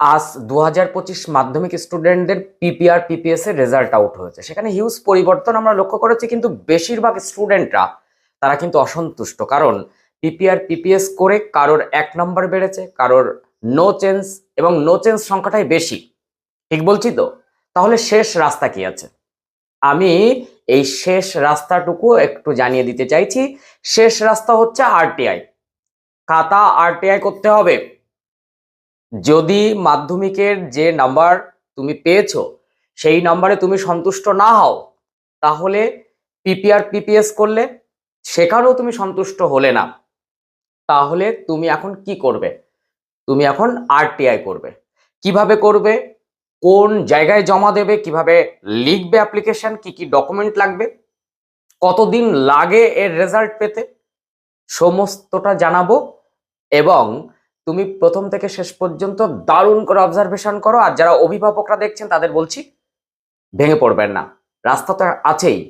আজ দু হাজার পঁচিশ মাধ্যমিক স্টুডেন্টদের পিপিআর পিপিএস এর রেজাল্ট আউট হয়েছে। সেখানে হিউজ পরিবর্তন আমরা লক্ষ্য করেছি, কিন্তু বেশিরভাগ স্টুডেন্টরা তারা কিন্তু অসন্তুষ্ট। কারণ পিপিআর পিপিএস করে কারোর এক নম্বর বেড়েছে, কারোর নো চেঞ্জ এবং নো চেঞ্জ সংখ্যাটাই বেশি। ঠিক বলছি তো? তাহলে শেষ রাস্তা কি আছে? আমি এই শেষ রাস্তাটুকু একটু জানিয়ে দিতে চাইছি। শেষ রাস্তা হচ্ছে আরটিআই খাতা আরটিআই করতে হবে। যদি মাধ্যমিকের যে নাম্বার তুমি পেয়েছ, সেই নাম্বারে তুমি সন্তুষ্ট না হও, তাহলে পিপিআর পিপিএস করলে সেখানেও তুমি সন্তুষ্ট হলে না। তাহলে তুমি এখন কি করবে? তুমি এখন আরটিআই করবে। কীভাবে করবে? কোন জায়গায় জমা দেবে? কীভাবে লিখবে অ্যাপ্লিকেশন কি কি ডকুমেন্ট লাগবে? কতদিন লাগে এর রেজাল্ট পেতে? সমস্তটা জানাব এবং তুমি প্রথম থেকে শেষ পর্যন্ত দারুণ করে অবজারভেশন করো, আর যারা অভিভাবকরা দেখছেন তাদের বলছি, ভেঙে পড়বেন না। রাস্তা তো আছেই।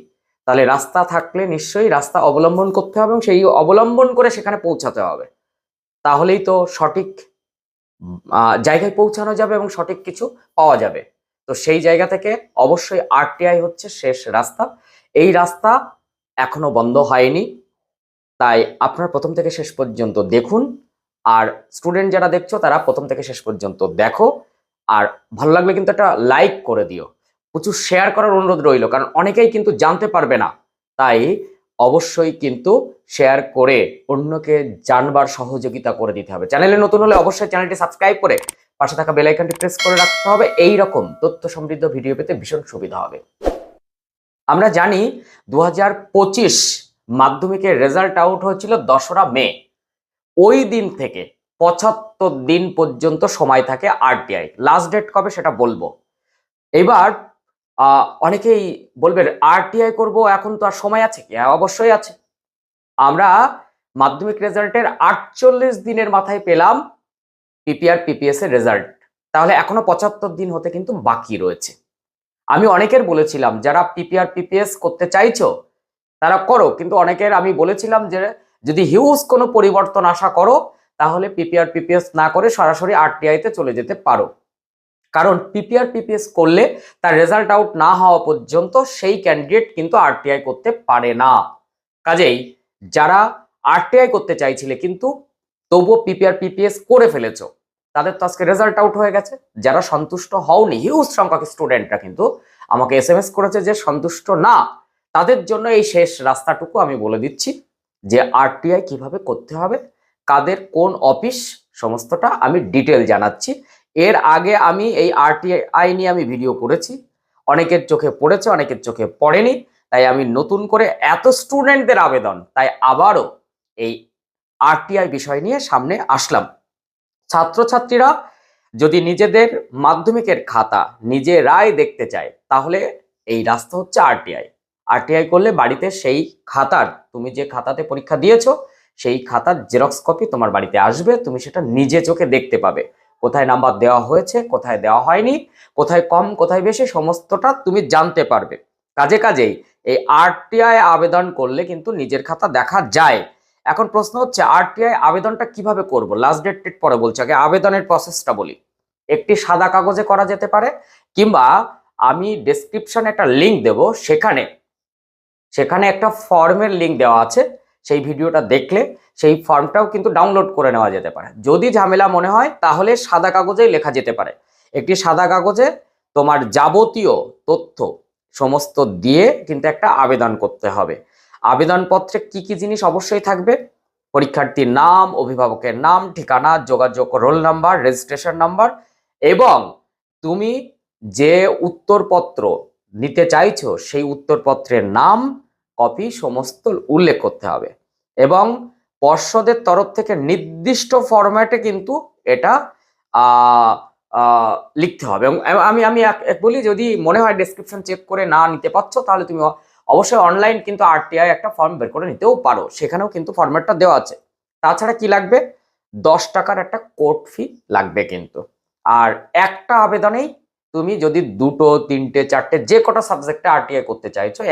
তাহলে রাস্তা থাকলে নিশ্চয়ই রাস্তা অবলম্বন করতে হবে এবং সেই অবলম্বন করে সেখানে পৌঁছাতে হবে। তাহলেই তো সঠিক জায়গায় পৌঁছানো যাবে এবং সঠিক কিছু পাওয়া যাবে। তো সেই জায়গা থেকে অবশ্যই আরটিআই হচ্ছে শেষ রাস্তা। এই রাস্তা এখনও বন্ধ হয়নি। তাই আপনার প্রথম থেকে শেষ পর্যন্ত দেখুন। আর স্টুডেন্ট যারা দেখছ, তারা প্রথম থেকে শেষ পর্যন্ত দেখো। আর ভালো লাগলে কিন্তু একটা লাইক করে দিও। প্রচুর শেয়ার করার অনুরোধ রইল, কারণ অনেকেই কিন্তু জানতে পারবে না। তাই অবশ্যই কিন্তু শেয়ার করে অন্যকে জানবার সহযোগিতা করে দিতে হবে। চ্যানেলে নতুন হলে অবশ্যই চ্যানেলটি সাবস্ক্রাইব করে পাশে থাকা বেল আইকনটি প্রেস করে রাখতে হবে। এই রকম তথ্য সমৃদ্ধ ভিডিও পেতে ভীষণ সুবিধা হবে। আমরা জানি দু হাজার পঁচিশ মাধ্যমিকের রেজাল্ট আউট হয়েছিল দশরা মে। ওই দিন থেকে পঁচাত্তর দিন পর্যন্ত সময় থাকে আরটিআই লাস্ট ডেট কবে সেটা বলব। এবার অনেকেই বলবেন আরটিআই করব এখন তো আর সময় আছে কি? হ্যাঁ, অবশ্যই আছে। আমরা মাধ্যমিক রেজাল্টের আটচল্লিশ দিনের মাথায় পেলাম পিপিআর পিপিএস এর রেজাল্ট তাহলে এখনও পঁচাত্তর দিন হতে কিন্তু বাকি রয়েছে। আমি অনেকের বলেছিলাম যারা পিপিআর পিপিএস করতে চাইছো তারা করো। কিন্তু অনেকের আমি বলেছিলাম যে যদি হিউজ কোনো পরিবর্তন আশা করো, তাহলে পিপিআর পিপিএস না করে সরাসরি আরটিআই তে চলে যেতে পারো। কারণ পিপিআর পিপিএস করলে তার রেজাল্ট আউট না হওয়া পর্যন্ত সেই ক্যান্ডিডেট কিন্তু আরটিআই করতে পারে না। কাজেই যারা আরটিআই করতে চাইছিলে কিন্তু তবুও পিপিআর পিপিএস করে ফেলেছো, তাদের তো আজকে রেজাল্ট আউট হয়ে গেছে। যারা সন্তুষ্ট হওনি হিউজ সংখ্যক স্টুডেন্টরা কিন্তু আমাকে এস করেছে যে সন্তুষ্ট না, তাদের জন্য এই শেষ রাস্তাটুকু আমি বলে দিচ্ছি। যে আরটিআই কীভাবে করতে হবে, কাদের কোন অফিস, সমস্তটা আমি ডিটেল জানাচ্ছি। এর আগে আমি এই আরটিআই নিয়ে আমি ভিডিও করেছি। অনেকের চোখে পড়েছে, অনেকের চোখে পড়েনি। তাই আমি নতুন করে এত স্টুডেন্টদের আবেদন, তাই আবারও এই আরটিআই বিষয় নিয়ে সামনে আসলাম। ছাত্রছাত্রীরা যদি নিজেদের মাধ্যমিকের খাতা নিজেরাই দেখতে চায়, তাহলে এই রাস্তা হচ্ছে আরটিআই আরটিআই করলে বাড়িতে সেই খাতার, তুমি যে খাতাতে পরীক্ষা দিয়েছ, সেই খাতার জেরক্স কপি তোমার বাড়িতে আসবে, তুমি সেটা নিজে চোখে দেখতে পাবে। কোথায় নাম্বার দেওয়া হয়েছে, কোথায় দেওয়া হয়নি, কোথায় কম, কোথায় বেশি, সমস্তটা তুমি জানতে পারবে। কাজে কাজেই এই আরটিআই আবেদন করলে কিন্তু নিজের খাতা দেখা যায়। এখন প্রশ্ন হচ্ছে আরটিআই আবেদনটা কীভাবে করব? লাস্ট ডেট ডেট পরে বলছি, আগে আবেদনের প্রসেসটা বলি। একটি সাদা কাগজে করা যেতে পারে, কিংবা আমি ডেসক্রিপশনে একটা লিংক দেব, সেখানে সেখানে একটা ফর্মের লিংক দেওয়া আছে, সেই ভিডিওটা দেখলে সেই ফর্মটাও কিন্তু ডাউনলোড করে নেওয়া যেতে পারে। যদি ঝামেলা মনে হয়, তাহলে সাদা কাগজেই লেখা যেতে পারে। একটি সাদা কাগজে তোমার যাবতীয় তথ্য সমস্ত দিয়ে কিন্তু একটা আবেদন করতে হবে। আবেদনপত্রে কি কি জিনিস অবশ্যই থাকবে? পরীক্ষার্থীর নাম, অভিভাবকের নাম, ঠিকানা, যোগাযোগ রোল নাম্বার রেজিস্ট্রেশন নাম্বার এবং তুমি যে উত্তরপত্র নিতে চাইছো, সেই উত্তরপত্রের নাম কপি সমস্ত উল্লেখ করতে হবে। এবং পর্ষদের তরফ থেকে নির্দিষ্ট ফরম্যাটে কিন্তু এটা লিখতে হবে। আমি আমি এক- এক বলি, যদি মনে হয় ডেসক্রিপশন চেক করে না নিতে পারছ, তাহলে তুমি অবশ্যই অনলাইন কিন্তু আরটিআই একটা ফর্ম বের করে নিতেও পারো। সেখানেও কিন্তু ফরম্যাটটা দেওয়া আছে। তাছাড়া কি লাগবে? দশ টাকার একটা কোর্ট ফি লাগবে কিন্তু। আর একটা আবেদনেই তুমি যদি দুটো, তিনটে, চারটে যে কটা সাবজেক্টে আরটিআই করতে চাইছো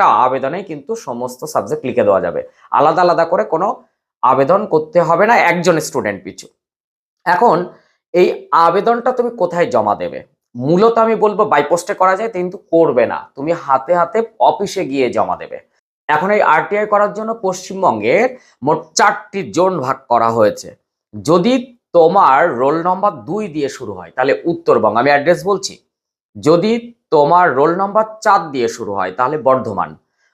একটা আবেদনে কিন্তু সমস্ত সাবজেক্ট লিখে দেওয়া যাবে। আলাদা আলাদা করে কোনো আবেদন করতে হবে না, একজন স্টুডেন্ট পিছু। এখন এই আবেদনটা তুমি কোথায় জমা দেবে? মূলত আমি বলব বাইপোস্টে করা যায়, কিন্তু করবে না। তুমি হাতে হাতে অফিসে গিয়ে জমা দেবে। এখন এই আরটিআই করার জন্য পশ্চিমবঙ্গের মোট চারটি জোন ভাগ করা হয়েছে। যদি তোমার রোল নম্বর দুই দিয়ে শুরু হয়, তাহলে উত্তরবঙ্গ, আমি অ্যাড্রেস বলছি। যদি তোমার রোল নম্বর চার দিয়ে শুরু হয়, তাহলে বর্ধমান।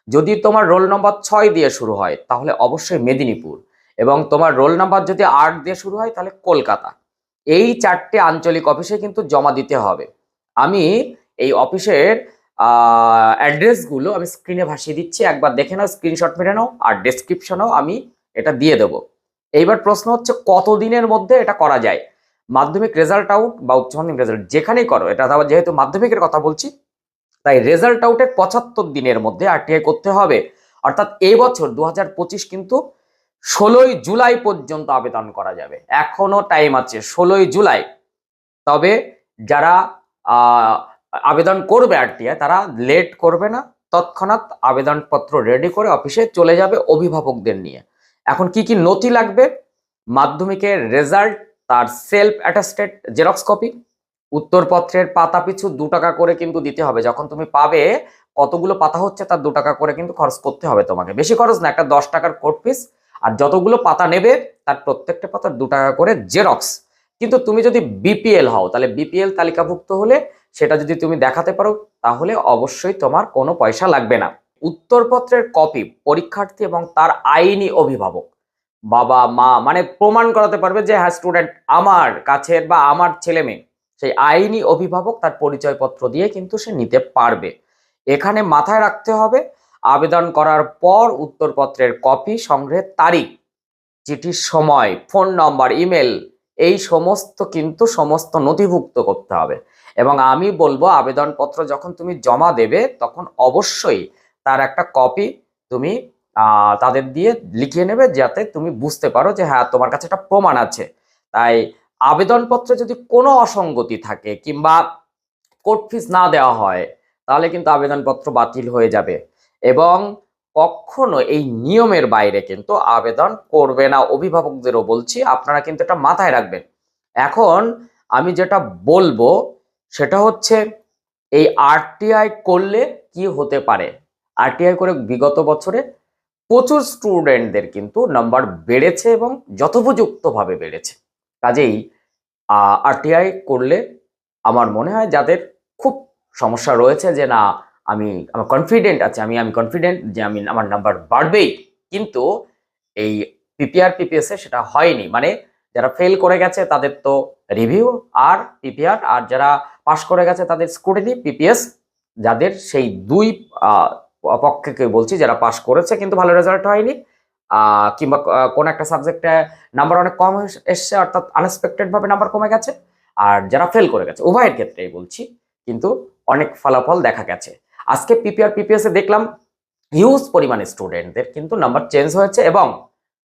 যদি তোমার রোল নম্বর ছয় দিয়ে শুরু হয়, তাহলে অবশ্যই মেদিনীপুর। এবং তোমার রোল নাম্বার যদি আট দিয়ে শুরু হয়, তাহলে কলকাতা। এই চারটে আঞ্চলিক অফিসে কিন্তু জমা দিতে হবে। আমি এই অফিসের অ্যাড্রেসগুলো আমি স্ক্রিনে ভাসিয়ে দিচ্ছি। একবার দেখে নাও স্ক্রিনশট মেরে নাও, আর ডেসক্রিপশনেও আমি এটা দিয়ে দেবো। এইবার প্রশ্ন হচ্ছে কত দিনের মধ্যে এটা করা যায়? মাধ্যমিক রেজাল্ট আউট বা উচ্চ মাধ্যমিক রেজাল্ট যেখানেই করো, এটা আবার যেহেতু মাধ্যমিকের কথা বলছি, তাই রেজাল্ট আউটের পঁচাত্তর দিনের মধ্যে আরটিআই করতে হবে। অর্থাৎ এই বছর দু হাজার পঁচিশ কিন্তু ষোলোই জুলাই পর্যন্ত আবেদন করা যাবে। এখনও টাইম আছে, ষোলোই জুলাই। তবে যারা আবেদন করবে আরটিআই তারা লেট করবে না। তৎক্ষণাৎ আবেদনপত্র রেডি করে অফিসে চলে যাবে অভিভাবকদের নিয়ে। এখন কি কি নথি লাগবে? মাধ্যমিকের রেজাল্ট তার সেলফ অ্যাটাস্টেড জেরক্স কপি উত্তরপত্রের পাতা পিছু দু টাকা করে কিন্তু দিতে হবে। যখন তুমি পাবে, কতগুলো পাতা হচ্ছে তার দু টাকা করে কিন্তু খরচ করতে হবে তোমাকে। বেশি খরচ না, একটা দশ টাকার কোর্ট ফিস আর যতগুলো পাতা নেবে, তার প্রত্যেকটা পাতার দু টাকা করে জেরক্স কিন্তু তুমি যদি বিপিএল হও, তাহলে বিপিএল তালিকাভুক্ত হলে সেটা যদি তুমি দেখাতে পারো, তাহলে অবশ্যই তোমার কোনো পয়সা লাগবে না। উত্তরপত্রের কপি পরীক্ষার্থী এবং তার আইনি অভিভাবক। বাবা, মা মানে প্রমাণ করাতে পারবে যে হ্যাঁ স্টুডেন্ট আমার কাছের বা আমার ছেলে মেয়ে, সেই আইনি অভিভাবক তার পরিচয়পত্র দিয়ে কিন্তু সে নিতে পারবে। এখানে মাথায় রাখতে হবে, আবেদন করার পর উত্তরপত্রের কপি সংগ্রহের তারিখ, চিঠির সময়, ফোন নম্বর, ইমেল, এই সমস্ত কিন্তু সমস্ত নথিভুক্ত করতে হবে। এবং আমি বলব, আবেদনপত্র যখন তুমি জমা দেবে, তখন অবশ্যই তার একটা কপি তুমি তাদের দিয়ে লিখিয়ে নেবে যাতে তুমি বুঝতে পারো যে হ্যাঁ তোমার কাছে একটা প্রমাণ আছে। তাই আবেদনপত্রে যদি কোনো অসঙ্গতি থাকে কিংবা কোর্ট ফিস না দেওয়া হয়, তাহলে কিন্তু আবেদনপত্র বাতিল হয়ে যাবে এবং কখনো এই নিয়মের বাইরে কিন্তু আবেদন করবে না। অভিভাবকদেরও বলছি, আপনারা কিন্তু এটা মাথায় রাখবেন। এখন আমি যেটা বলব, সেটা হচ্ছে এই আরটিআই করলে কি হতে পারে? আরটিআই করে বিগত বছরে প্রচুর স্টুডেন্টদের কিন্তু নাম্বার বেড়েছে এবং যথোপযুক্তভাবে বেড়েছে। কাজেই আরটিআই করলে আমার মনে হয় যাদের খুব সমস্যা রয়েছে যে, না, আমি, আমার কনফিডেন্ট আছে, আমি আমি কনফিডেন্ট যে, আমি, আমার নাম্বার বাড়বেই। কিন্তু এই পিপিআর পিপিএস সেটা হয়নি। মানে যারা ফেল করে গেছে তাদের তো রিভিউ আর পিপিআর আর যারা পাশ করে গেছে তাদের স্কুটিনি পিপিএস যাদের সেই দুই পক্ষকে বলছি যারা পাশ করেছে কিন্তু ভালো রেজাল্ট হয়নি কিংবা কোন একটা সাবজেক্টে নাম্বার অনেক কম এস- এসছে, অর্থাৎ আনএক্সপেক্টেড ভাবে নাম্বার কমে গেছে, আর যারা ফেল করে গেছে, উভয়ের ক্ষেত্রেই বলছি, কিন্তু অনেক ফলাফল দেখা গেছে। আজকে পিপিআর পিপিএস দেখলাম হিউজ পরিমাণে স্টুডেন্টদের কিন্তু নাম্বার চেঞ্জ হয়েছে এবং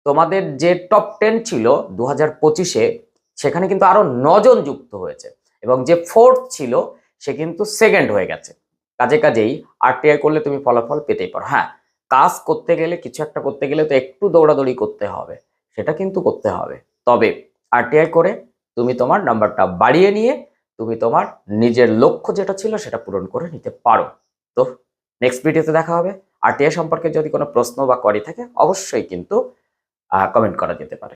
তোমাদের যে টপ টেন ছিল দু হাজার পঁচিশে সেখানে কিন্তু আরও নজন যুক্ত হয়েছে এবং যে ফোর্থ ছিল, সে কিন্তু সেকেন্ড হয়ে গেছে। কাজে কাজেই আরটিআই করলে তুমি ফলাফল পেতেই পারো। হ্যাঁ কাজ করতে গেলে, কিছু একটা করতে গেলে তো একটু দৌড়াদৌড়ি করতে হবে, সেটা কিন্তু করতে হবে। তবে আরটিআই করে তুমি তোমার নাম্বারটা বাড়িয়ে নিয়ে তুমি তোমার নিজের লক্ষ্য যেটা ছিল সেটা পূরণ করে নিতে পারো। তো নেক্সট ভিডিওতে দেখা হবে। আরটিআই সম্পর্কে যদি কোনো প্রশ্ন বা করি থাকে, অবশ্যই কিন্তু কমেন্ট করা যেতে পারে।